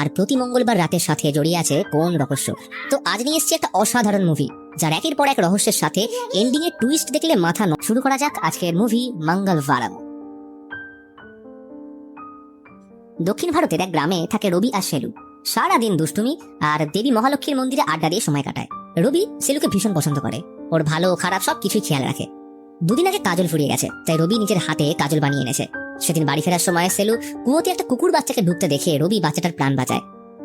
আর প্রতি মঙ্গলবার রাতের সাথে জড়িয়ে আছে কোন রহস্য? তো আজ নিয়ে এসেছি একটা অসাধারণ মুভি যার একের পর এক রহস্যের সাথে এন্ডিং এর টুইস্ট দেখলে মাথা শুরু করা যাক আজকের মুভি মঙ্গল ভারম দক্ষিণ ভারতের এক গ্রামে থাকে রবি আর সেলু। সারাদিন দুষ্টুমি আর দেবী মহালক্ষ্মীর মন্দিরে আড্ডা দিয়ে সময় কাটায়। রবি সেলুকে ভীষণ পছন্দ করে। ওর ভালো খারাপ সব কিছুই খেয়াল রাখে। দুদিন আগে কাজল ফুরিয়ে গেছে, তাই রবি নিজের হাতে কাজল বানিয়ে এনেছে। সেদিন বাড়ি ফেরার সময় সেলু কুয়োতে একটা কুকুর বাচ্চাকে ঢুকতে দেখে রবি বাচ্চাটার প্রাণ বাঁচায়।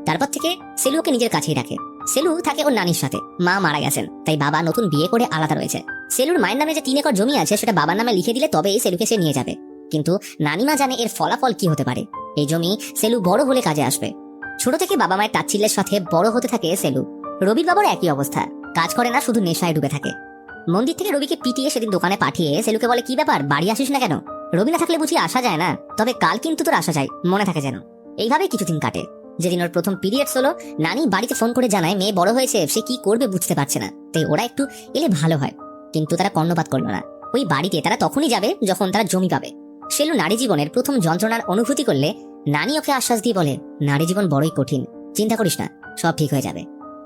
তারপর থেকে সেলু ওকে নিজের কাছেই রাখে। সেলু থাকে ওর নানির সাথে। মা মারা গেছেন, তাই বাবা নতুন বিয়ে করে আলাদা রয়েছে। সেলুর মায়ের নামে যে তিন একর জমি আছে, সেটা বাবার নামে লিখে দিলে তবেই সেলুকে সে নিয়ে যাবে। কিন্তু নানিমা জানে এর ফলাফল কি হতে পারে। এই জমি সেলু বড় হলে কাজে আসবে। ছোট থেকে বাবা মায়ের তাচ্ছিল্যের সাথে বড় হতে থাকে সেলু। রবির বাবার একই অবস্থা। কাজ করে না, শুধু নেশায় ডুবে থাকে। মন্দির থেকে রবিকে পিটিয়ে সেদিন দোকানে পাঠিয়ে সেলুকে বলে, কি ব্যাপার? বাড়ি আসিস না কেন? রবি না থাকলে বুঝি আসা যায় না? তবে কাল কিন্তু তোর আসা যায়, মনে থাকে যেন। এইভাবে কিছুদিন কাটে। যেদিন ওর প্রথম পিরিয়ডস হলো, নানি বাড়িতে ফোন করে জানায়, মেয়ে বড় হয়েছে, সে কি করবে বুঝতে পারছে না। তাই ওরা একটু এলে ভালো হয়। কিন্তু তারা কর্ণপাত করল না। ওই বাড়িতে তারা তখনই যাবে যখন তারা জমি পাবে। সেলু নারী জীবনের প্রথম যন্ত্রণার অনুভূতি করলে নানি ওকে আশ্বাস দিয়ে বলে, নারী জীবন বড়ই কঠিন, চিন্তা করিস না, সব ঠিক হয়ে যাবে।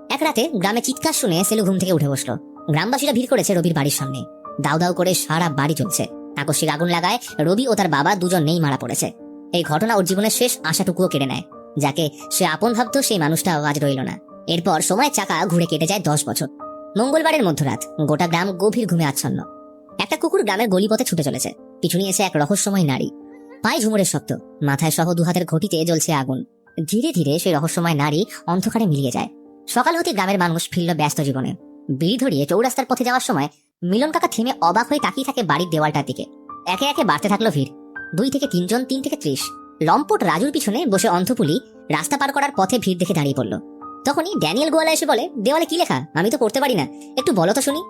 এক রাতে গ্রামে চিৎকার শুনে সেলু ঘুম থেকে উঠে বসল। গ্রামবাসীরা ভিড় করেছে রবির বাড়ির সামনে। দাউ দাউ করে সারা বাড়ি চলছে আকস্মিক আগুন লাগায় রবি ও তার বাবা দুজন নেই মারা পড়েছে। এই ঘটনা ওর জীবনের শেষ আশাটুকুও কেড়ে নেয়, যাকে সে আপন ভাবতো সেই মানুষটাও আজ রইল না। এরপর সময় চাকা ঘুরে কেটে যায় দশ বছর। মঙ্গলবারের মধ্যরাত, গোটা গ্রাম গভীর ঘুমে আচ্ছন্ন। একটা কুকুর গ্রামের গলিপথে ছুটে চলেছে। পিছু নিয়েছে এক রহস্যময় নারী। পায়ে ঝুমুরের শব্দ, মাথায় সহ দুহাতের ঘটিতে জ্বলছে আগুন। ধীরে ধীরে সেই রহস্যময় নারী অন্ধকারে মিলিয়ে যায়। সকাল হতে গ্রামের মানুষ ফিরল ব্যস্ত জীবনে। বিড়ি ধরিয়ে চৌরাস্তার পথে যাওয়ার সময় মিলন কাকা থেমে অবাক হয়ে তাকিয়ে থাকে বাড়ির দেওয়ালটার দিকে। একে একে বাড়তে থাকল ভিড়। দুই থেকে তিনজন, তিন থেকে ত্রিশ। লম্পট রাজুর পিছনে বসে অন্ধপুলি রাস্তা পার করার পথে ভিড় দেখে দাঁড়িয়ে পড়ল। তখনই ড্যানিয়েল গোয়ালা এসে বলে, দেওয়ালে কি লেখা? আমি তো পড়তে পারি না। একটু বলো তো শুনি।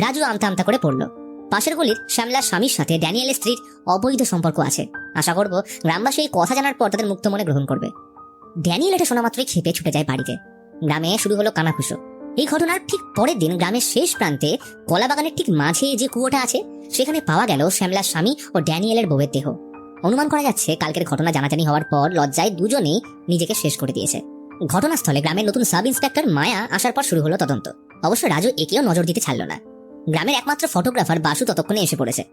রাজু আমতা আমতা করে পড়ল। পাশের গলির শ্যামলার স্বামীর সাথে ড্যানিয়েলের স্ত্রীর অবৈধ সম্পর্ক আছে। আশা করব গ্রামবাসী এই কথা জানার পর তাদের মুক্ত মনে গ্রহণ করবে। ড্যানিয়েল এটা শোনা মাত্রই খেপে ছুটে যায় বাড়িতে। গ্রামে শুরু হলো কানাঘুষো। এই ঘটনার ঠিক পরের দিন গ্রামের শেষ প্রান্তে কলা বাগানের ঠিক মাঝে যে কুয়োটা আছে, সেখানে পাওয়া গেল শ্যামলার স্বামী ও ড্যানিয়েলের বউয়ের দেহ। অনুমান করা যাচ্ছে, কালকের ঘটনা জানাজানি হওয়ার পর লজ্জায় দুজনেই নিজেকে শেষ করে দিয়েছে। ঘটনাস্থলে গ্রামের নতুন সাব ইন্সপেক্টর মায়া আসার পর শুরু হলো তদন্ত। অবশ্য রাজু একেও নজর দিতে ছাড়ল না। গ্রামের একমাত্র ফটোগ্রাফার বাসু ততক্ষণে এসে পড়েছে।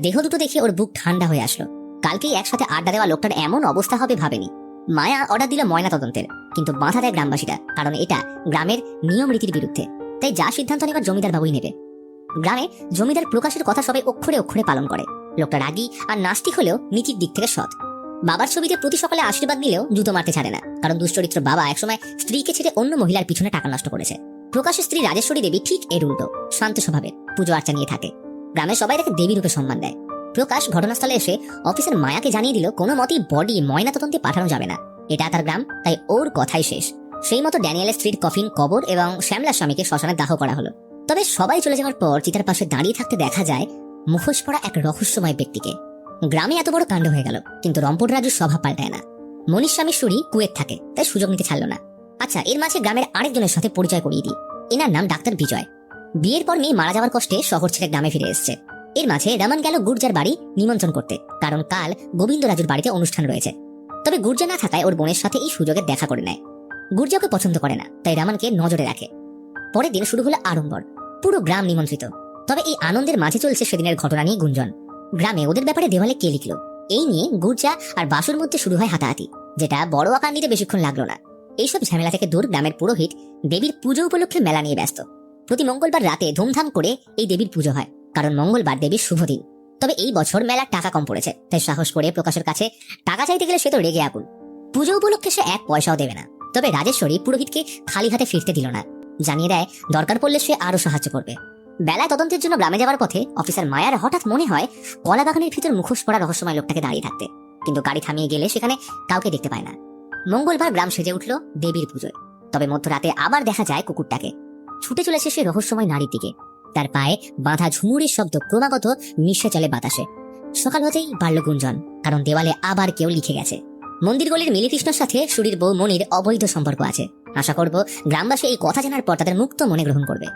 দেহ দুটো দেখে ওর বুক ঠান্ডা হয়ে আসলো। কালকেই একসাথে আড্ডা দেওয়া লোকটার এমন অবস্থা হবে ভাবেনি। মায়া অর্ডার দিল ময়না তদন্তের। কিন্তু বাধা দেয় গ্রামবাসীরা, কারণ এটা গ্রামের নিয়ম রীতির বিরুদ্ধে। তাই যা সিদ্ধান্ত নেবার জমিদার বাবুই নেবে। গ্রামে জমিদার প্রকাশের কথা সবাই অক্ষরে অক্ষরে পালন করে। লোকটা রাগী আর নাস্তিক হলেও নীতির দিক থেকে সৎ। বাবার ছবিতে প্রতি সকালে আশীর্বাদ দিলেও জুতো মারতে ছাড়ে না, কারণ দুশ্চরিত্র বাবা একসময় স্ত্রীকে ছেড়ে অন্য মহিলার পিছনে টাকা নষ্ট করেছে। প্রকাশের স্ত্রী রাজেশ্বরী দেবী ঠিক এর উল্টো শান্ত স্বভাবের পুজো আর্চা নিয়ে থাকে। গ্রামের সবাই তাকে দেবী রূপে সম্মান দেয়। প্রকাশ ঘটনাস্থলে এসে অফিসের মায়াকে জানিয়ে দিল, কোনো মতেই বডি ময়না তদন্তে পাঠানো যাবে না। এটা তার গ্রাম, তাই ওর কথাই শেষ। সেই মতো ড্যানিয়েলের স্ত্রীর কফিন, কবর এবং শ্যামলার স্বামীকে শ্মশানে দাহ করা হলো। তবে সবাই চলে যাওয়ার পর চিতার পাশে দাঁড়িয়ে থাকতে দেখা যায়, মুখোশ পড়া এক রহস্যময় ব্যক্তিকে। গ্রামে এত বড় কাণ্ড হয়ে গেল, কিন্তু রম্পট রাজুর স্বভাব পাল্টায় না। মনীষ স্বামী সুরি কুয়েত থাকে, তাই সুযোগ নিতে ছাড়লো না। আচ্ছা এর মাঝে গ্রামের আরেকজনের সাথে পরিচয় করিয়ে দিই। এনার নাম ডাক্তার বিজয়। বিয়ের পর মেয়ে মারা যাওয়ার কষ্টে শহর ছেড়ে গ্রামে ফিরে এসেছে। এর মাঝে রামান গেল গুর্জার বাড়ি নিমন্ত্রণ করতে, কারণ কাল গোবিন্দ রাজুর বাড়িতে অনুষ্ঠান রয়েছে। তবে গুর্জা না থাকায় ওর বোনের সাথে এই সুযোগে দেখা করে নেয়। গুর্জা ওকে পছন্দ করে না, তাই রামানকে নজরে রাখে। পরের দিন শুরু হলো আড়ম্বর, পুরো গ্রাম নিমন্ত্রিত। তবে এই আনন্দের মাঝে চলছে সেদিনের ঘটনা নিয়ে গুঞ্জন। গ্রামে ওদের ব্যাপারে দেওয়ালে কে লিখলো? এই নিয়ে গুর্জা আর বাসুর মধ্যে শুরু হয় হাতাহাতি, যেটা বড় আকার নিতে বেশিক্ষণ লাগল না। এইসব ঝামেলা থেকে দূর গ্রামের পুরোহিত দেবীর পুজো উপলক্ষে মেলা নিয়ে ব্যস্ত। প্রতি মঙ্গলবার রাতে ধুমধাম করে এই দেবীর পুজো হয়, কারণ মঙ্গলবার দেবীর শুভ দিন। তবে এই বছর মেলার টাকা কম পড়েছে, তাই সাহস করে প্রকাশের কাছে টাকা চাইতে গেলে সে তো রেগে আগুন। পুজো উপলক্ষে সে এক পয়সাও দেবে না, তবে রাজেশ্বরী পুরোহিতকে খালি হাতে ফিরতে দিল না। জানিয়ে দেয়, দরকার পড়লে সে আরও সাহায্য করবে। বেলায় তদন্তের জন্য গ্রামে যাওয়ার পথে অফিসার মায়ার হঠাৎ মনে হয়, কলা বাগানের ভিতর মুখোশ পড়া রহস্যময় লোকটাকে দাঁড়িয়ে থাকতে। কিন্তু গাড়ি থামিয়ে গেলে সেখানে কাউকে দেখতে পায় না। মঙ্গলবার গ্রাম সেজে উঠল দেবীর পুজোয়, তবে মধ্যরাতে আবার দেখা যায় কুকুরটাকে। ছুটে চলেছে সে রহস্যময় নারীর দিকে। তার পায়ে বাঁধা ঝুমুরের শব্দ ক্রমাগত মিশে চলে বাতাসে। সকাল হতেই বাড়ল গুঞ্জন, কারণ দেওয়ালে আবার কেউ লিখে গেছে। মন্দির গলির মিলিকৃষ্ণর সাথে সুরির বউ মনির অবৈধ সম্পর্ক আছে। আশা করব গ্রামবাসী এই কথা জানার পর তাদের মুক্ত মনে গ্রহণ করবে।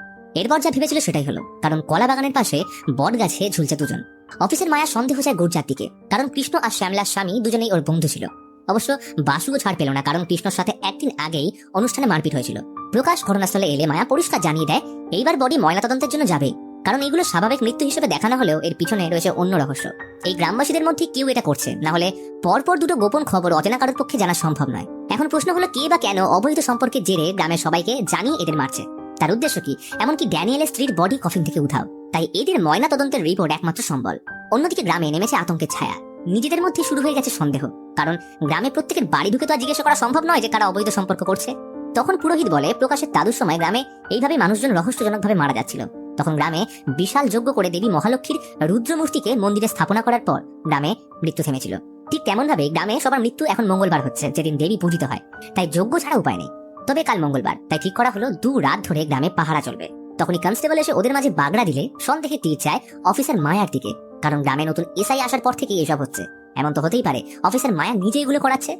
এরপর যা ভেবেছিল সেটাই হলো, কারণ কলা বাগানের পাশে বট গাছে ঝুলছে দুজন। অফিসের মায়া সন্দেহ যায় গুর্জার দিকে কারণ কৃষ্ণ আর শ্যামলার স্বামী দুজনেই ওর বন্ধু ছিল। অবশ্য বাসুও ছাড় পেল না, কারণ কৃষ্ণর সাথে একদিন আগেই অনুষ্ঠানে মারপিট হয়েছিল। প্রকাশ ঘটনাস্থলে এলে মায়া পরিষ্কার জানিয়ে দেয়, এইবার বডি ময়নাতদন্তের জন্য যাবে। কারণ এগুলো স্বাভাবিক মৃত্যু হিসেবে দেখানো হলেও এর পিছনে রয়েছে অন্য রহস্য। এই গ্রামবাসীদের মধ্যে কেউ এটা করছে, না হলে পরপর দুটো গোপন খবর অচেনা কারোর পক্ষে জানা সম্ভব নয়। এখন প্রশ্ন হলো, কে বা কেন অবৈধ সম্পর্কের জেরে গ্রামের সবাইকে জানিয়ে এদের মারছে? তার উদ্দেশ্য কি? এমনকি ড্যানিয়েলের স্ত্রীর বডি কফিন থেকে উঠাও তাই এদের ময়না তদন্তের রিপোর্ট একমাত্র সম্বল। অন্যদিকে গ্রামে নেমেছে আতঙ্কের ছায়া। নিজেদের মধ্যে শুরু হয়ে গেছে সন্দেহ। কারণ গ্রামে প্রত্যেকের বাড়ি ঢুকে তো আর জিজ্ঞাসা করা সম্ভব নয় যে কারা অবৈধ সম্পর্ক করছে। তখন পুরোহিত বলে, প্রকাশের দাদুর সময় গ্রামে এইভাবে মানুষজন রহস্যজনকভাবে মারা যাচ্ছিল। তখন গ্রামে বিশাল যজ্ঞ করে দেবী মহালক্ষ্মীর রুদ্রমূর্তিকে মন্দিরে স্থাপনা করার পর গ্রামে মৃত্যু থেমেছিল। ঠিক তেমন ভাবে গ্রামে সবার মৃত্যু এখন মঙ্গলবার হচ্ছে, যেদিন দেবী পূজিত হয়। তাই যজ্ঞ ছাড়া উপায় নেই। তবে কাল মঙ্গলবার, তাই ঠিক করা হলো, দু রাত ধরে গ্রামে পাহারা চলবে। তখনই কনস্টেবল এসে ওদের মাঝে বাগড়া দিলে, সন্দেহে তীর চায় অফিসার মায়ার দিকে। কারণ গ্রামে নতুন এসআই আসার পর থেকে এসব হচ্ছে। এমন তো হতেই পারে, অফিসার মায়া নিজে এগুলো করাচ্ছে।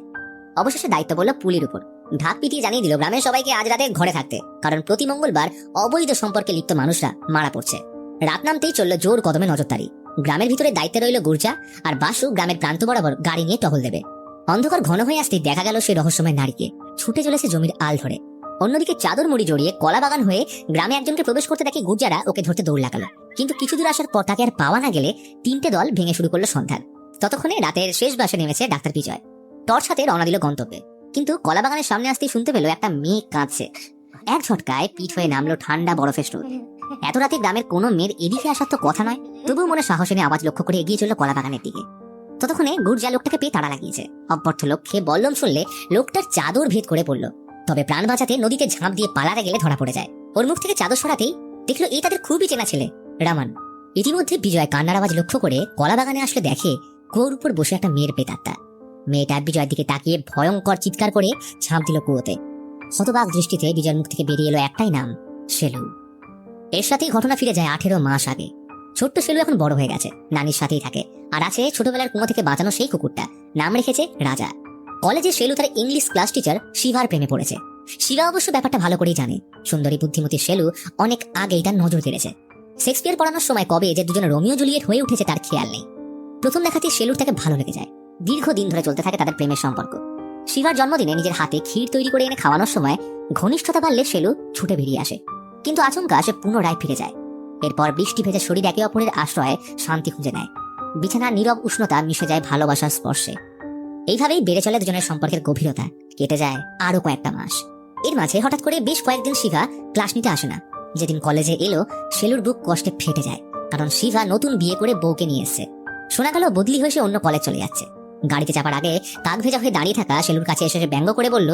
অবশেষে দায়িত্ব বলল পুলির উপর। ঢাক পিটিয়ে জানিয়ে দিল গ্রামের সবাইকে আজ রাতে ঘরে থাকতে, কারণ প্রতি মঙ্গলবার অবৈধ সম্পর্কে লিপ্ত মানুষরা মারা পড়ছে। রাত নামতেই চলল জোর কদমে নজরদারি। গ্রামের ভিতরে দায়িত্বে রইল গুর্জা, আর বাসু গ্রামের প্রান্ত বরাবর গাড়ি নিয়ে টহল দেবে। অন্ধকার ঘন হয়ে আসতেই দেখা গেল সেই রহস্যময় নারীকে। ছুটে চলেছে জমির আল ধরে। অন্যদিকে চাদর মুড়ি জড়িয়ে কলা বাগান হয়ে গ্রামে একজনকে প্রবেশ করতে দেখে গুর্জারা ওকে ধরতে দৌড় লাগালো। কিন্তু কিছু দূর আসার পর তাকে আর পাওয়া না গেলে তিনটে দল ভেঙে শুরু করল সন্ধান ততক্ষণে রাতের শেষ বাসে নেমেছে ডাক্তার বিজয়। টর্চ হাতে রওনা দিল গন্তব্যে। কিন্তু কলা বাগানের সামনে আসতেই শুনতে পেল একটা মেয়ে কাঁদছে। এক ঝটকায় পিঠ হয়ে নামলো ঠান্ডা বরফের স্রোত। এত রাতে গ্রামের কোনো মেয়ের এদিকে আসার তো কথা নয়, তবুও মনে সাহস এনে আওয়াজ লক্ষ্য করে এগিয়ে চলল কলা বাগানের দিকে। ততক্ষণে গুর্জা লোকটাকে পেয়ে তাড়া লাগিয়েছে। অভ্যর্থ লক্ষ্যে বল্লম শুনলে লোকটার চাদর ভেদ করে পড়ল। তবে প্রাণ বাঁচাতে নদীতে ঝাঁপ দিয়ে পালাতে গেলে ধরা পড়ে যায়। ওর মুখ থেকে চাদর সরাতেই দেখল এই তাদের খুবই চেনা ছেলে। রামান, ইতিমধ্যে বিজয় কান্নার আওয়াজ লক্ষ্য করে কলা বাগানে আসলে দেখে কুয়োর উপর বসে একটা মেয়ের পেতাত্তা মেয়েটা বিজয়ের দিকে তাকিয়ে ভয়ঙ্কর চিৎকার করে ঝাঁপ দিল কুয়োতে। শতবাক দৃষ্টিতে বিজয়ের মুখ থেকে বেরিয়ে এলো একটাই নাম সেলু এর সাথেই ঘটনা ফিরে যায় আঠেরো মাস আগে। ছোট্ট সেলু এখন বড় হয়ে গেছে, নানির সাথেই থাকে। আর আছে ছোটবেলার কুয়ো থেকে বাঁচানো সেই কুকুরটা, নাম রেখেছে রাজা। কলেজে সেলু তার ইংলিশ ক্লাস টিচার শিভার প্রেমে পড়েছে। শিবা অবশ্য ব্যাপারটা ভালো করেই জানে। সুন্দরী বুদ্ধিমতী সেলু অনেক আগেই তার নজর কেড়েছে। শেক্সপিয়ার পড়ানোর সময় কবে যে দুজনে রোমিও জুলিয়েট হয়ে উঠেছে তার খেয়াল নেই। প্রথম দেখাতেই শেলুর তাকে ভালো লেগে যায়। দীর্ঘদিন ধরে চলতে থাকে তাদের প্রেমের সম্পর্ক। শিবার জন্মদিনে নিজের হাতে ক্ষীর তৈরি করে এনে খাওয়ানোর সময় ঘনিষ্ঠতা বাড়লে শেলু ছুটে বেরিয়ে আসে। কিন্তু আচমকা সে পুনরায় ফিরে যায়। এরপর বৃষ্টি ভেজে শরীর একে অপরের আশ্রয়ে শান্তি খুঁজে নেয়। বিছানার নীরব উষ্ণতা মিশে যায় ভালোবাসার স্পর্শে। এইভাবেই বেড়ে চলে দুজনের সম্পর্কের গভীরতা। কেটে যায় আরও কয়েকটা মাস। এর মাঝে হঠাৎ করে বেশ কয়েকদিন শিভা ক্লাস নিতে আসে না। যেদিন কলেজে এলো শেলুর বুক কষ্টে ফেটে যায়, কারণ শিভা নতুন বিয়ে করে বউকে নিয়ে এসছে। শোনা গেল বদলি হয়ে সে অন্য কলেজ চলে যাচ্ছে। গাড়িতে চাপার আগে কাক ভেজা হয়ে দাঁড়িয়ে থাকা শেলুর কাছে এসে সে ব্যঙ্গ করে বলল,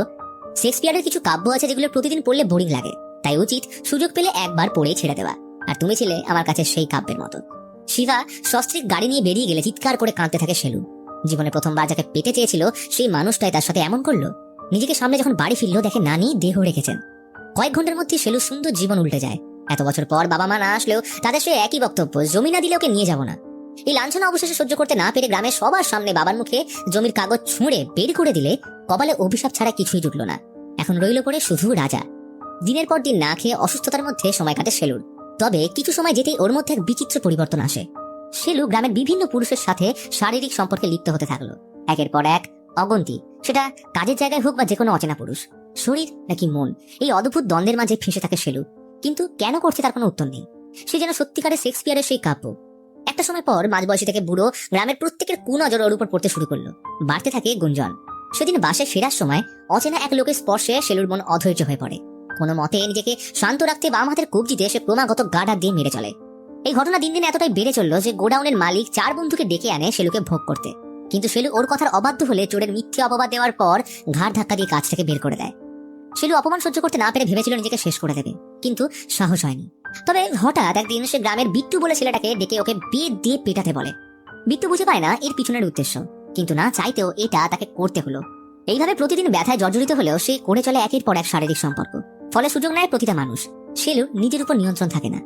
শেক্সপিয়ারের কিছু কাব্য আছে যেগুলো প্রতিদিন পড়লে বোরিং লাগে, তাই উচিত সুযোগ পেলে একবার পড়েই ছেড়ে দেওয়া। আর তুমি ছিলে আমার কাছে সেই কাব্যের মতো। শিবা সস্ত্রিক গাড়ি নিয়ে বেরিয়ে গেলে চিৎকার করে কাঁদতে থাকে শেলু জীবনে প্রথমবার যাকে পেতে চেয়েছিল, সেই মানুষটাই তার সাথে এমন করল। নিজেকে সামনে যখন বাড়ি ফিরলো, দেখে নানি দেহ রেখেছেন। কয়েক ঘণ্টার মধ্যে শেলু সুন্দর জীবন উল্টে যায়। এত বছর পর বাবা মা না আসলেও তাদের সে একই বক্তব্য, জমি না দিলে ওকে নিয়ে যাব না। এই লাঞ্ছনা অবশেষে সহ্য করতে না পেরে গ্রামের সবার সামনে বাবার মুখে জমির কাগজ ছুঁড়ে বের করে দিলে কপালে অভিশাপ ছাড়া কিছুই জুটল না। এখন রইল পড়ে শুধু রাজা। দিনের পর দিন না খেয়ে অসুস্থতার মধ্যে সময় কাটে সেলুর। তবে কিছু সময় যেতেই ওর মধ্যে এক বিচিত্র পরিবর্তন আসে। সেলু গ্রামের বিভিন্ন পুরুষের সাথে শারীরিক সম্পর্কে লিপ্ত হতে থাকল। একের পর এক অগন্তি। সেটা কাজের জায়গায় হোক বা যে কোনো অচেনা পুরুষ। শরীর নাকি মন? এই অদ্ভুত দ্বন্দ্বের মাঝে ফেঁসে থাকে শেলু কিন্তু কেন করছে তার কোনো উত্তর নেই। সে যেন সত্যিকারের শেক্সপিয়ারের সেই কাব্য। একটা সময় পর মাঝবয়সী থেকে বুড়ো গ্রামের প্রত্যেকের কুনজর ওর উপর পড়তে শুরু করল। বাড়তে থাকে গুঞ্জন। সেদিন বাসে ফেরার সময় অচেনা এক লোকের স্পর্শে শেলুর মন অধৈর্য হয়ে পড়ে। কোনো মতে নিজেকে শান্ত রাখতে বাম হাতের কবজিতে সে ক্রমাগত গাডার দিয়ে মেরে চলে। এই ঘটনা দিন দিন এতটাই বেড়ে চলল যে গোডাউনের মালিক চার বন্ধুকে ডেকে আনে শেলুকে ভোগ করতে। কিন্তু শেলু ওর কথার অবাধ্য হলে চোরের মিথ্যে অপবাদ দেওয়ার পর ঘাড় ধাক্কা দিয়ে কাছ থেকে বের করে দেয়। শেলু অপমান সহ্য করতে না পেরে ভেবেছিল নিজেকে শেষ করে দেবে, কিন্তু সাহস হয়নি। তবে হঠাৎ একদিন সে গ্রামের বিট্টু বলে ছেলেটাকে ডেকে ওকে বিয়ে দিয়ে পেটাতে বলে। বিট্টু বুঝে পায় না এর পিছনের উদ্দেশ্য, কিন্তু না চাইতেও এটা তাকে করতে হলো। এইভাবে প্রতিদিন ব্যথায় জর্জরিত হলেও সে করে চলে একের পর এক শারীরিক সম্পর্ক, ফলে সুযোগ নেয় প্রতিটা মানুষ। শেলুর নিজের উপর নিয়ন্ত্রণ থাকে না।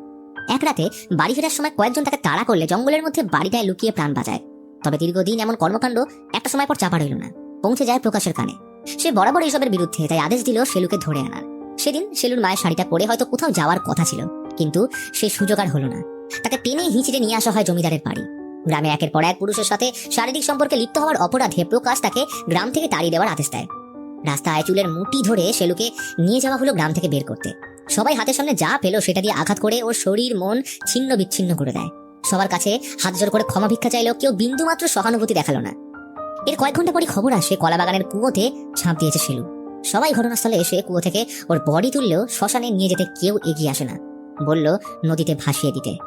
এক রাতে বাড়ি ফেরার সময় কয়েকজন তাকে তাড়া করলে জঙ্গলের মধ্যে বাড়িটায় লুকিয়ে প্রাণ বাঁচায়। তবে দীর্ঘদিন এমন কর্মকাণ্ড একটা সময় পর চাপা রইল না, পৌঁছে যায় প্রকাশের কানে। সে বরাবর এইসবের বিরুদ্ধে, তাই আদেশ দিল শেলুকে ধরে আনার। সেদিন শেলুর মায়ের শাড়িটা পরে হয়তো কোথাও যাওয়ার কথা ছিল, কিন্তু সে সুযোগ আর হলো না। তাকে টেনে হিঁচড়ে নিয়ে আসা হয় জমিদারের বাড়ি। গ্রামে একের পর এক পুরুষের সাথে শারীরিক সম্পর্কে লিপ্ত হওয়ার অপরাধে প্রকাশ তাকে গ্রাম থেকে তাড়িয়ে দেওয়ার আদেশ দেয়। রাস্তায় চুলের মুটি ধরে শেলুকে নিয়ে যাওয়া হলো গ্রাম থেকে বের করতে। সবাই হাতের সামনে যা পেল সেটা দিয়ে আঘাত করে ওর শরীর, মন ছিন্ন বিচ্ছিন্ন করে দেয়। সবার কাছে হাত জোর করে ক্ষমা ভিক্ষা চাইলেও কেউ বিন্দুমাত্র সহানুভূতি দেখাল না। এর কয়েক ঘণ্টা পরে খবর আসে, কলাবাগানের কুয়োতে ঝাঁপ দিয়েছে শিলু। সবাই ঘটনাস্থলে এসে কুয়ো থেকে ওর বডি তুললেও শ্মশানে নিয়ে যেতে কেউ এগিয়ে আসে না। বলল, নদীতে ভাসিয়ে দিতে।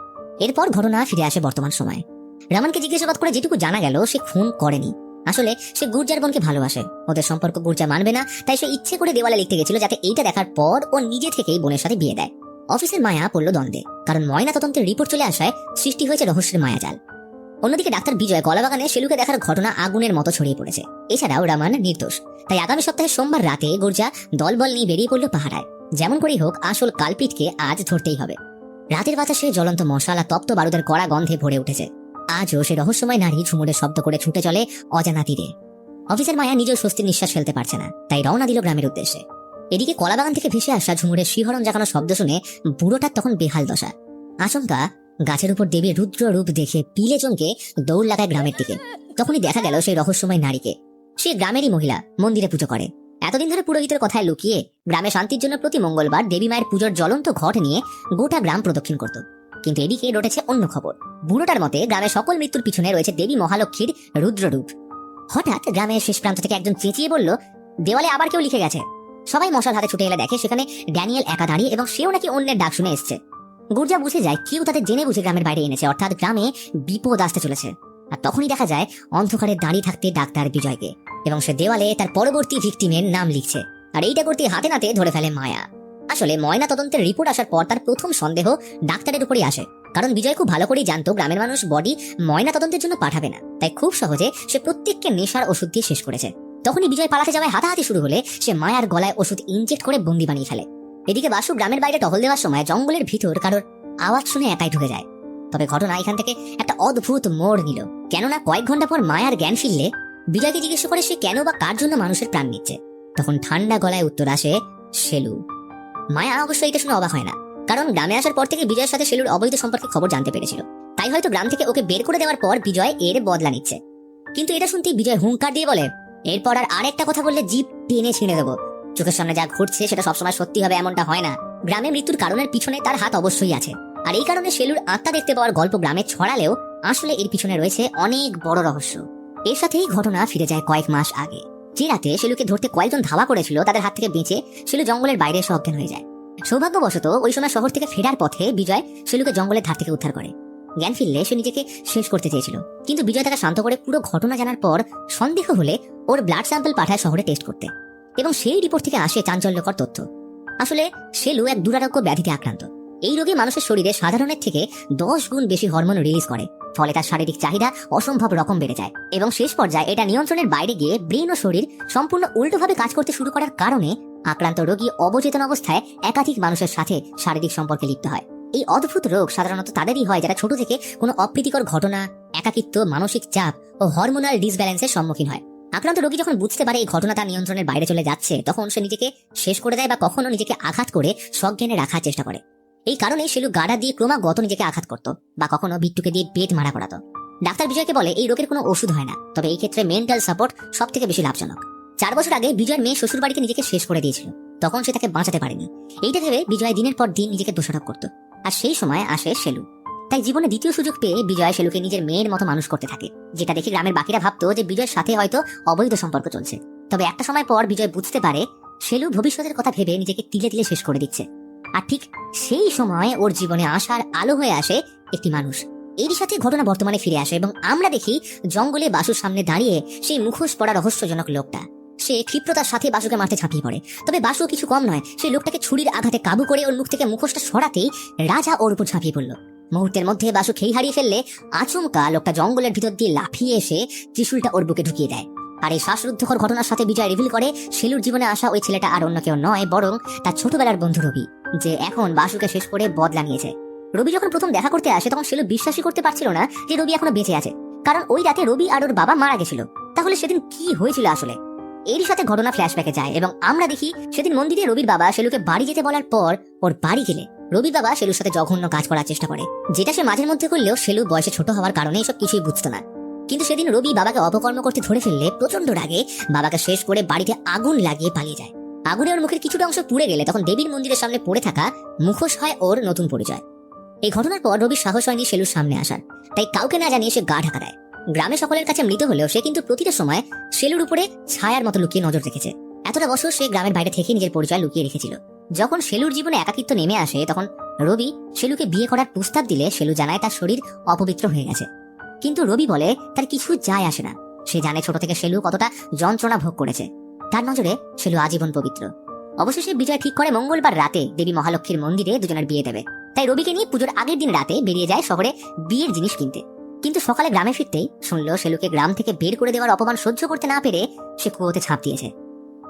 এরপর ঘটনা ফিরে আসে বর্তমান সময়ে। রামানকে জিজ্ঞাসাবাদ করে যেটুকু জানা গেল, সে খুন করেনি। আসলে সে গুর্জার বোনকে ভালোবাসে। ওদের সম্পর্ক গুর্জা মানবে না, তাই সে ইচ্ছে করে দেওয়ালে লিখতে গেছিল যাতে এইটা দেখার পর ও নিজে থেকেই বোনের সাথে বিয়ে দেয়। অফিসের মায়া পড়ল দ্বন্দ্বে, কারণ ময়না তদন্তের রিপোর্ট চলে আসায় সৃষ্টি হয়েছে রহস্যের মায়াজাল। অন্যদিকে ডাক্তার বিজয় কলাবাগানে শেলুকে দেখার ঘটনা আগুনের মতো ছড়িয়ে পড়েছে। এছাড়াও রামান নির্দোষ। তাই আগামী সপ্তাহে সোমবার রাতে গুর্জা দলবল নিয়ে বেরিয়ে পড়ল পাহাড়ায় যেমন করেই হোক, আসল কালপিটকে আজ ধরতেই হবে। রাতের বাতাসে জ্বলন্ত মশালা তপ্ত বারুদের কড়া গন্ধে ভরে উঠেছে। আজও সে রহস্যময় নারী ঝুমুরে শব্দ করে ছুটে চলে অজানা তীরে। অফিসের মায়া নিজেও স্বস্তির নিঃশ্বাস ফেলতে পারছে না, তাই রওনা দিল গ্রামের উদ্দেশ্যে। এদিকে কলাবাগান থেকে ভেসে আসা ঝুমুরের শিহরণ জাগানো শব্দ শুনে বুড়োটার তখন বেহাল দশা। আচমকা গাছের উপর দেবীর রুদ্র রূপ দেখে পিলে চমকে দৌড় লাগায় গ্রামের দিকে। তখনই দেখা গেল সেই রহস্যময় নারীকে। সে গ্রামেরই মহিলা, মন্দিরে পুজো করে। এতদিন ধরে পুরোহিতের কথায় লুকিয়ে গ্রামে শান্তির জন্য প্রতি মঙ্গলবার দেবী মায়ের পুজোর জ্বলন্ত ঘট নিয়ে গোটা গ্রাম প্রদক্ষিণ করত। কিন্তু এদিকে রটেছে অন্য খবর। বুড়োটার মতে গ্রামে সকল মৃত্যুর পিছনে রয়েছে দেবী মহালক্ষ্মীর রুদ্ররূপ হঠাৎ গ্রামের শেষ প্রান্ত থেকে একজন চেঁচিয়ে বলল, দেওয়ালে আবার কেউ লিখে গেছে? সবাই মশাল হাতে ছুটে এলে দেখে সেখানে ড্যানিয়েল একা দাঁড়িয়ে এবং সেও নাকি অন্যের ডাক শুনে এসছে। গুর্জা বুঝে যায় কেউ তাদের জেনে বুঝে গ্রামের বাইরে এনেছে, অর্থাৎ গ্রামে বিপদ আসতে চলেছে। আর তখনই দেখা যায়, অন্ধকারে দাঁড়িয়ে থাকতে ডাক্তার বিজয়কে এবং সে দেওয়ালে তার পরবর্তী ভিকটিমের নাম লিখছে। আর এইটা করতে হাতে নাতে ধরে ফেলে মায়া। আসলে ময়না তদন্তের রিপোর্ট আসার পর তার প্রথম সন্দেহ ডাক্তারের উপরই আসে। কারণ বিজয় খুব ভালো করেই জানতো গ্রামের মানুষ বডি ময়না তদন্তের জন্য পাঠাবে না। তাই খুব সহজে সে প্রত্যেককে নেশার ওষুধ দিয়ে শেষ করেছে। তখনই বিজয় পালাতে যাওয়ায় হাতাহাতি শুরু হলে সে মায়ার গলায় ওষুধ ইনজেক্ট করে বন্দি বানিয়ে ফেলে। এদিকে বাসু গ্রামের বাইরে টহল দেওয়ার সময় জঙ্গলের ভিতর কারোর আওয়াজ শুনে একাই ঢুকে যায়। তবে ঘটনা এখান থেকে একটা অদ্ভুত মোড় নিল। কেননা কয়েক ঘণ্টা পর মায়ার জ্ঞান ফিরলে বিজয়কে জিজ্ঞেস করে সে কেন বা কার জন্য মানুষের প্রাণ নিচ্ছে। তখন ঠান্ডা গলায় উত্তর আসে শেলু মায়া অবশ্য এটা শুনে অবাক হয় না, কারণ গ্রামে আসার পর থেকে বিজয়ের সাথে শেলুর অবৈধ সম্পর্কে খবর জানতে পেরেছিল। তাই হয়তো গ্রাম থেকে ওকে বের করে দেওয়ার পর বিজয় এর বদলা নিচ্ছে। কিন্তু এটা শুনতেই বিজয় হুঙ্কার দিয়ে বলে, এরপর আর আরেকটা কথা বললে জিপ টেনে ছিঁড়ে দেবো। চোখের সামনে যা ঘটছে সেটা সবসময় সত্যি হবে এমনটা হয় না। গ্রামে মৃত্যুর কারণের পিছনে তার হাত অবশ্যই আছে। আর এই কারণে শেলুর আত্মা দেখতে পাওয়ার গল্প গ্রামে ছড়ালেও আসলে এর পিছনে রয়েছে অনেক বড় রহস্য। এর সাথেই ঘটনা ফিরে যায় কয়েক মাস আগে। যে রাতে শেলুকে ধরতে কয়েকজন ধাওয়া করেছিল তাদের হাত থেকে বেঁচে শেলু জঙ্গলের বাইরে এসে অজ্ঞান হয়ে যায়। সৌভাগ্যবশত ওই সময় শহর থেকে ফেরার পথে বিজয় শেলুকে জঙ্গলের ধার থেকে উদ্ধার করে। জ্ঞান ফিরলে সে নিজেকে শেষ করতে চেয়েছিল। কিন্তু বিজয় তাকে শান্ত করে পুরো ঘটনা জানার পর সন্দেহ হলে ওর ব্লাড স্যাম্পল পাঠায় শহরে টেস্ট করতে। এবং সেই রিপোর্ট থেকে আসে চাঞ্চল্যকর তথ্য। আসলে সেলু এক দুরারোগ্য ব্যাধিতে আক্রান্ত। এই রোগে মানুষের শরীরে সাধারণের থেকে দশ গুণ বেশি হরমোন রিলিজ করে, ফলে তার শারীরিক চাহিদা অসম্ভব রকম বেড়ে যায় এবং শেষ পর্যায়ে এটা নিয়ন্ত্রণের বাইরে গিয়ে ব্রেন ও শরীর সম্পূর্ণ উল্টোভাবে কাজ করতে শুরু করার কারণে আক্রান্ত রোগী অবচেতন অবস্থায় একাধিক মানুষের সাথে শারীরিক সম্পর্কে লিপ্ত হয়। এই অদ্ভুত রোগ সাধারণত তাদেরই হয় যারা ছোট থেকে কোনো অপ্রীতিকর ঘটনা, একাকিত্ব, মানসিক চাপ ও হরমোনাল ডিসব্যালেন্সের সম্মুখীন হয়। আক্রান্ত রোগী যখন বুঝতে পারে এই ঘটনা তার নিয়ন্ত্রণের বাইরে চলে যাচ্ছে, তখন সে নিজেকে শেষ করে দেয় বা কখনো নিজেকে আঘাত করে সজ্ঞানে রাখার চেষ্টা করে। এই কারণে সেলু গাড়া দিয়ে ক্রমাগত নিজেকে আঘাত করত বা কখনো বিট্টুকে দিয়ে পেট মারা করাতো। ডাক্তার বিজয়কে বলে, এই রোগের কোনো ওষুধ হয় না, তবে এই ক্ষেত্রে মেন্টাল সাপোর্ট সব থেকে বেশি লাভজনক। চার বছর আগে বিজয়ের মেয়ে শ্বশুর বাড়িতে নিজেকে শেষ করে দিয়েছিল, তখন সে তাকে বাঁচাতে পারেনি। এইটা ভেবে বিজয় দিনের পর দিন নিজেকে দোষারোপ করত। আর সেই সময় আসে শেলু তাই জীবনে দ্বিতীয় সুযোগ পেয়ে বিজয় সেলুকে নিজের মেয়ের মতো মানুষ করতে থাকে, যেটা দেখে গ্রামের বাকিরা ভাবতো যে বিজয়ের সাথে হয়তো অবৈধ সম্পর্ক চলছে। তবে একটা সময় পর বিজয় বুঝতে পারে শেলু ভবিষ্যতের কথা ভেবে নিজেকে তিলে তিলে শেষ করে দিচ্ছে। আর ঠিক সেই সময় ওর জীবনে আসার আলো হয়ে আসে একটি মানুষ। এরই সাথে ঘটনা বর্তমানে ফিরে আসে এবং আমরা দেখি জঙ্গলে বাসুর সামনে দাঁড়িয়ে সেই মুখোশ পড়া রহস্যজনক লোকটা। সে ক্ষিপ্রতার সাথে বাসুকে মারতে ঝাঁপিয়ে পড়ে। তবে বাসু কিছু কম নয় সেই লোকটাকে ছুরির আঘাতে কাবু করে ওর মুখ থেকে মুখোশটা সরাতেই রাজা ওর উপর ঝাঁপিয়ে পড়ল। মুহূর্তের মধ্যে বাসু খেই হারিয়ে ফেললে আচমকা লোকটা জঙ্গলের ভিতর দিয়ে লাফিয়ে এসে ত্রিশুলটা ওর বুকে ঢুকিয়ে দেয়। আর এই শ্বাসরুদ্ধকর ঘটনার সাথে বিজয় রিভিল করে শেলুর জীবনে আসা ওই ছেলেটা আর অন্য কেউ নয়, বরং তার ছোটবেলার বন্ধু রবি, যে এখন বাসুকে শেষ করে বদলা নিয়েছে। রবি যখন প্রথম দেখা করতে আসে, তখন শেলু বিশ্বাসই করতে পারছিল না যে রবি এখনও বেঁচে আছে। কারণ ওই রাতে রবি আর ওর বাবা মারা গেছিল। তাহলে সেদিন কি হয়েছিল আসলে? এরই সাথে ঘটনা ফ্ল্যাশব্যাকে যায় এবং আমরা দেখি সেদিন মন্দিরে রবির বাবা শেলুকে বাড়ি যেতে বলার পর ওর বাড়ি গেলে। রবির বাবা শেলুর সাথে জঘন্য কাজ করার চেষ্টা করে, যেটা সে মাঝের মধ্যে করলেও শেলু বয়সে ছোট হওয়ার কারণে এসব কিছুই বুঝতো না। কিন্তু সেদিন রবি বাবাকে অপকর্ম করতে ধরে ফেললে প্রচণ্ড রাগে বাবাকে শেষ করে বাড়িতে আগুন লাগিয়ে পালিয়ে যায়। আগুনে ওর মুখের কিছুটা অংশ পুড়ে গেলে তখন দেবীর মন্দিরের সামনে পড়ে থাকা মুখোশ হয় ওর নতুন পরিচয়। এই ঘটনার পর রবির সাহস হয়নি শেলুর সামনে আসার। তাই কাউকে না জানিয়ে সে গা ঢাকা দেয়। গ্রামে সকলের কাছে মৃত হলেও সে কিন্তু প্রতিটা সময় শেলুর উপরে ছায়ার মতো লুকিয়ে নজর রেখেছে। এতটা বছর সে গ্রামের বাইরে থেকে নিজের পরিচয় লুকিয়ে রেখেছিল। যখন শেলুর জীবনে একাকিত্ব নেমে আসে, তখন রবি শেলুকে বিয়ে করার প্রস্তাব দিলে শেলু জানায় তার শরীর অপবিত্র হয়ে গেছে। কিন্তু রবি বলে, তার কিছু যায় আসে না। সে জানে ছোট থেকে শেলু কতটা যন্ত্রণা ভোগ করেছে। তার নজরে শেলু আজীবন পবিত্র। অবশেষে বিজয় ঠিক করে মঙ্গলবার রাতে দেবী মহালক্ষ্মীর মন্দিরে দুজনের বিয়ে দেবে। তাই রবিকে নিয়ে পুজোর আগের দিন রাতে বেরিয়ে যায় শহরে বিয়ের জিনিস কিনতে। কিন্তু সকালে গ্রামে ফিরতেই শুনলো শেলুকে গ্রাম থেকে বের করে দেওয়ার অপমান সহ্য করতে না পেরে সে কুয়োতে ছাপ দিয়েছে।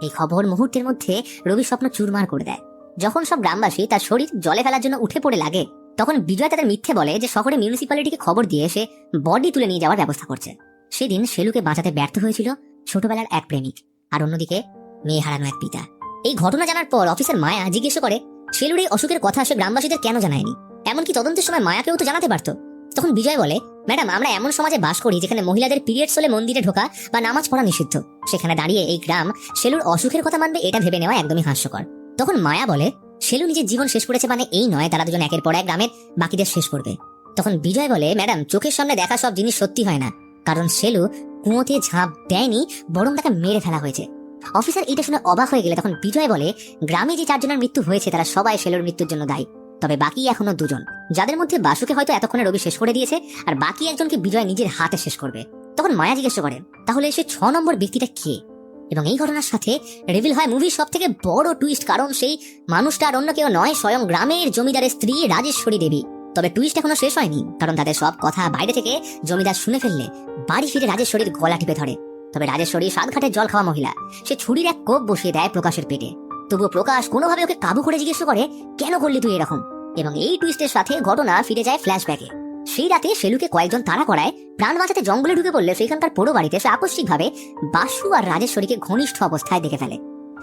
এই খবর মুহূর্তের মধ্যে রবি স্বপ্ন চুরমার করে দেয়। যখন সব গ্রামবাসী তার শরীর জলে ফেলার জন্য উঠে পড়ে লাগে, তখন বিজয় তাদের মিথ্যে বলে যে শহরে মিউনিসিপ্যালিটিকে খবর দিয়ে সে বডি তুলে নিয়ে যাওয়ার ব্যবস্থা করছে। সেদিন শেলুকে বাঁচাতে ব্যর্থ হয়েছিল ছোটবেলার এক প্রেমিক, আর অন্যদিকে মেয়ে হারানো এক পিতা। এই ঘটনা জানার পর অফিসের মায়া জিজ্ঞেস করে, শেলুর এই অসুখের কথা সে গ্রামবাসীদের কেন জানায়নি? এমনকি তদন্তের সময় মায়াকেও তো জানাতে পারতো? তখন বিজয় বলে, ম্যাডাম, আমরা এমন সমাজে বাস করি যেখানে মহিলাদের পিরিয়ডস হলে মন্দিরে ঢোকা বা নামাজ পড়া নিষিদ্ধ। সেখানে দাঁড়িয়ে এই গ্রাম শেলুর অসুখের কথা মানবে এটা ভেবে নেওয়া একদমই হাস্যকর। তখন মায়া বলে, শেলু নিজের জীবন শেষ করেছে মানে এই নয়, তারা দুজন একের পর এক গ্রামের বাকিদের শেষ করবে। তখন বিজয় বলে, ম্যাডাম, চোখের সামনে দেখা সব জিনিস সত্যি হয় না। কারণ শেলু কুঁয়োতে ঝাঁপ দেয়নি, বরং তাকে মেরে ফেলা হয়েছে। অফিসার এটা শুনে অবাক হয়ে গেলে তখন বিজয় বলে, গ্রামে যে চারজনের মৃত্যু হয়েছে, তারা সবাই শেলুর মৃত্যুর জন্য দায়ী। তবে বাকি এখনও দুজন। যাদের মধ্যে বাসুকে হয়তো এতক্ষণে রবি শেষ করে দিয়েছে, আর বাকি একজনকে বিজয় নিজের হাতে শেষ করবে। তখন মায়া জিজ্ঞেস করে, তাহলে সে ছ নম্বর ব্যক্তিটা কে? এবং এই ঘটনার সাথে রিভিল হয় মুভির সব থেকে বড় টুইস্ট কারণ সেই মানুষটা আর অন্য কেউ নয়, স্বয়ং গ্রামের জমিদারের স্ত্রী রাজেশ্বরী দেবী। তবে টুইস্ট এখনও শেষ হয়নি, কারণ তাদের সব কথা বাইরে থেকে জমিদার শুনে ফেললে বাড়ি ফিরে রাজেশ্বরীর গলা টিপে ধরে। তবে রাজেশ্বরী সাতঘাটের জল খাওয়া মহিলা, সে ছুরির এক কোপ বসিয়ে দেয় প্রকাশের পেটে। তবুও প্রকাশ কোনোভাবে ওকে কাবু করে জিজ্ঞেস করে, কেন করলি তুই এরকম? এবং এই টুইস্টের সাথে ঘটনা ফিরে যায় ফ্ল্যাশব্যাকে সেই রাতে শেলুকে কয়েকজন তাড়া করায় প্রাণ বাঁচাতে জঙ্গলে ঢুকে পড়লে সেখানকার পোড়ো বাড়িতে সে আকস্মিকভাবে বাসু আর রাজেশ্বরীকে ঘনিষ্ঠ অবস্থায় দেখে ফেলে।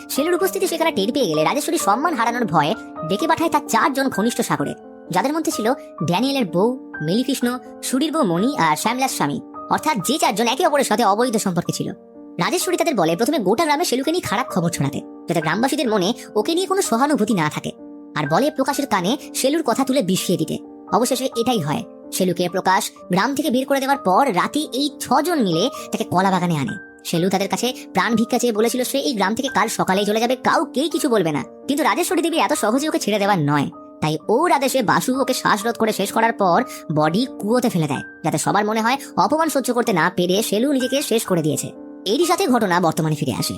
শেলুর উপস্থিতি সেখানে টের পেয়ে গেলে রাজেশ্বরী সম্মান হারানোর ভয়ে ডেকে পাঠায় তার চারজন ঘনিষ্ঠ সাগরে। যাদের মধ্যে ছিল ড্যানিয়েলের বউ, মিলিকৃষ্ণ, সুরির বউ মণি আর শ্যামলার স্বামী। অর্থাৎ যে চারজন একে অপরের সাথে অবৈধ সম্পর্কে ছিল। রাজেশ্বরী তাদের বলে, প্রথমে গোটা গ্রামে শেলুকে নিয়ে খারাপ খবর ছড়াতে, যাতে গ্রামবাসীদের মনে ওকে নিয়ে কোনো সহানুভূতি না থাকে। আর বলে প্রকাশের কানে শেলুর কথা তুলে বিষিয়ে দিতে। অবশেষে এটাই হয়। শেলুকে প্রকাশ গ্রাম থেকে বের করে দেওয়ার পর রাতে এই ছজন মিলে তাকে কলা বাগানে আনে। শেলু তাদের কাছে প্রাণ ভিক্ষা চেয়ে বলেছিল, সে এই গ্রাম থেকে কাল সকালেই চলে যাবে, কাউকেই কিছু বলবে না। কিন্তু রাজেশ্বরী দেবী এত সহজে ওকে ছেড়ে দেওয়ার নয়। তাই ওর আদেশে বাসু ওকে শ্বাসরোধ করে শেষ করার পর বডি কুয়োতে ফেলে দেয়, যাতে সবার মনে হয় অপমান সহ্য করতে না পেরে শেলু নিজেকে শেষ করে দিয়েছে। এরই সাথে ঘটনা বর্তমানে ফিরে আসে।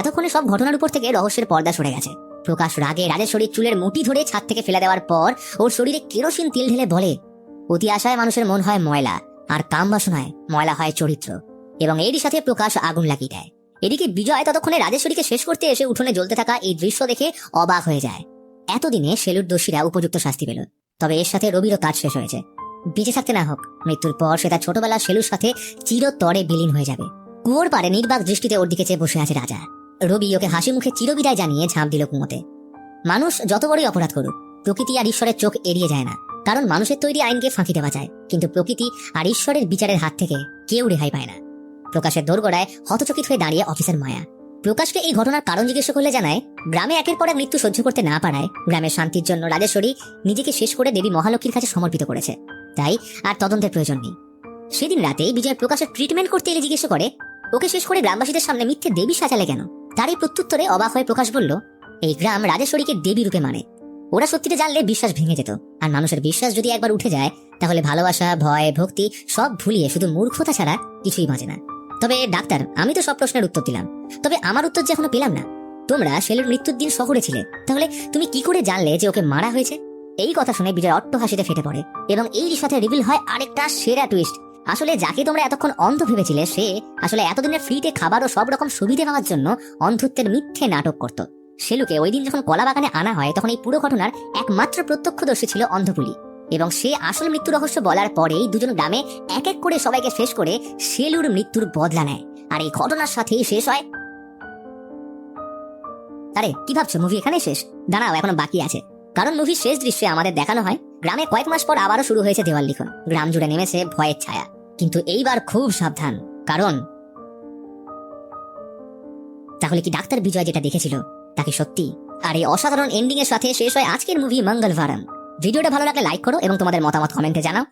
এতক্ষণে সব ঘটনার উপর থেকে রহস্যের পর্দা সরে গেছে। প্রকাশ রাগে রাজেশ্বরীর চুলের মুঠি ধরে ছাদ থেকে ফেলে দেওয়ার পর ওর শরীরে কেরোসিন তেল ঢেলে বলে অতি আশায় মানুষের মন হয় ময়লা, আর কাম বাসনায় ময়লা হয় চরিত্র। এবং এরই সাথে প্রকাশ আগুন লাগিয়ে দেয়। এদিকে বিজয় ততক্ষণে রাজেশ্বরীকে শেষ করতে এসে উঠোনে জ্বলতে থাকা এই দৃশ্য দেখে অবাক হয়ে যায়। এতদিনে সেলুর দোষীরা উপযুক্ত শাস্তি পেল। তবে এর সাথে রবিরও কাজ শেষ হয়েছে। বেঁচে থাকতে না হোক, মৃত্যুর পর সে তার ছোটবেলা সেলুর সাথে চিরতরে বিলীন হয়ে যাবে। কুয়োর পারে নির্বাক দৃষ্টিতে ওর দিকে চেয়ে বসে আছে রাজা। রবি ওকে হাসি মুখে চিরবিদায় জানিয়ে ঝাঁপ দিল কুমোতে মানুষ যত বড়ই অপরাধ করুক, প্রকৃতি আর ঈশ্বরের চোখ এড়িয়ে যায় না। কারণ মানুষের তৈরি আইনকে ফাঁকি দেওয়া যায়। কিন্তু প্রকৃতি আর ঈশ্বরের বিচারের হাত থেকে কেউ রেহাই পায় না। প্রকাশের দোরগোড়ায় হতচকিত হয়ে দাঁড়িয়ে অফিসের মায়া। প্রকাশকে এই ঘটনার কারণ জিজ্ঞেস করলে জানায়, গ্রামে একের পর এক মৃত্যু সহ্য করতে না পারায় গ্রামের শান্তির জন্য রাজেশ্বরী নিজেকে শেষ করে দেবী মহালক্ষ্মীর কাছে সমর্পিত করেছে। তাই আর তদন্তের প্রয়োজন নেই। সেদিন রাতে বিজয় প্রকাশের ট্রিটমেন্ট করতে এলে জিজ্ঞেস করে, ওকে শেষ করে গ্রামবাসীদের সামনে মিথ্যে দেবী সাজালে কেন? তার এই প্রত্যুত্তরে অবাক হয়ে প্রকাশ বলল, এই গ্রাম রাজেশ্বরীকে দেবী রূপে মানে। ওরা সত্যিটা জানলে বিশ্বাস ভেঙে যেত। আর মানুষের বিশ্বাস যদি একবার উঠে যায়, তাহলে ভালোবাসা, ভয়, ভক্তি সব ভুলিয়ে শুধু মূর্খতা ছাড়া কিছুই বাঁচে না। তবে ডাক্তার, আমি তো সব প্রশ্নের উত্তর দিলাম। তবে আমার উত্তর যে এখনও পেলাম না। তোমরা শেলুর মৃত্যুর দিন শহরে ছিলে। তাহলে তুমি কি করে জানলে যে ওকে মারা হয়েছে? এই কথা শুনে বিজয় অট্ট হাসিতে ফেটে পড়ে এবং এই সাথে রিভিল হয় আরেকটা সেরা টুইস্ট আসলে যাকে তোমরা এতক্ষণ অন্ধ ভেবেছিলে, সে আসলে এতদিনের ফ্রিতে খাবার ও সব রকম সুবিধে পাওয়ার জন্য অন্ধত্বের মিথ্যে নাটক করত। সেলুকে ওই দিন যখন কলা বাগানে আনা হয়, তখন এই পুরো ঘটনার একমাত্র প্রত্যক্ষদর্শী ছিল অন্ধপুলি এবং সে আসল মৃত্যু রহস্য বলার পরেই দুজন গ্রামে এক এক করে সবাইকে শেষ করে সেলুর মৃত্যুর বদলা নেয়। আর এই ঘটনার সাথেই শেষ হয়। আরে, কি ভাবছ? মুভি এখানে শেষ? দাঁড়াও, এখনও বাকি আছে। কারণ মুভির শেষ দৃশ্যে আমাদের দেখানো হয়, গ্রামে কয়েক মাস পর আবারও শুরু হয়েছে দেওয়াল লিখন। গ্রাম জুড়ে নেমেছে ভয়ের ছায়া। কিন্তু এইবার খুব সাবধান, কারণ তাহলে কি ডাক্তার বিজয় যেটা দেখেছিল? তা কি সত্যি। আর এই অসাধারণ এন্ডিং এর সাথে শেষ হয় আজকের মুভি মঙ্গলভারম ভিডিওটা ভালো লাগলে লাইক করো এবং তোমাদের মতামত কমেন্টে জানাও।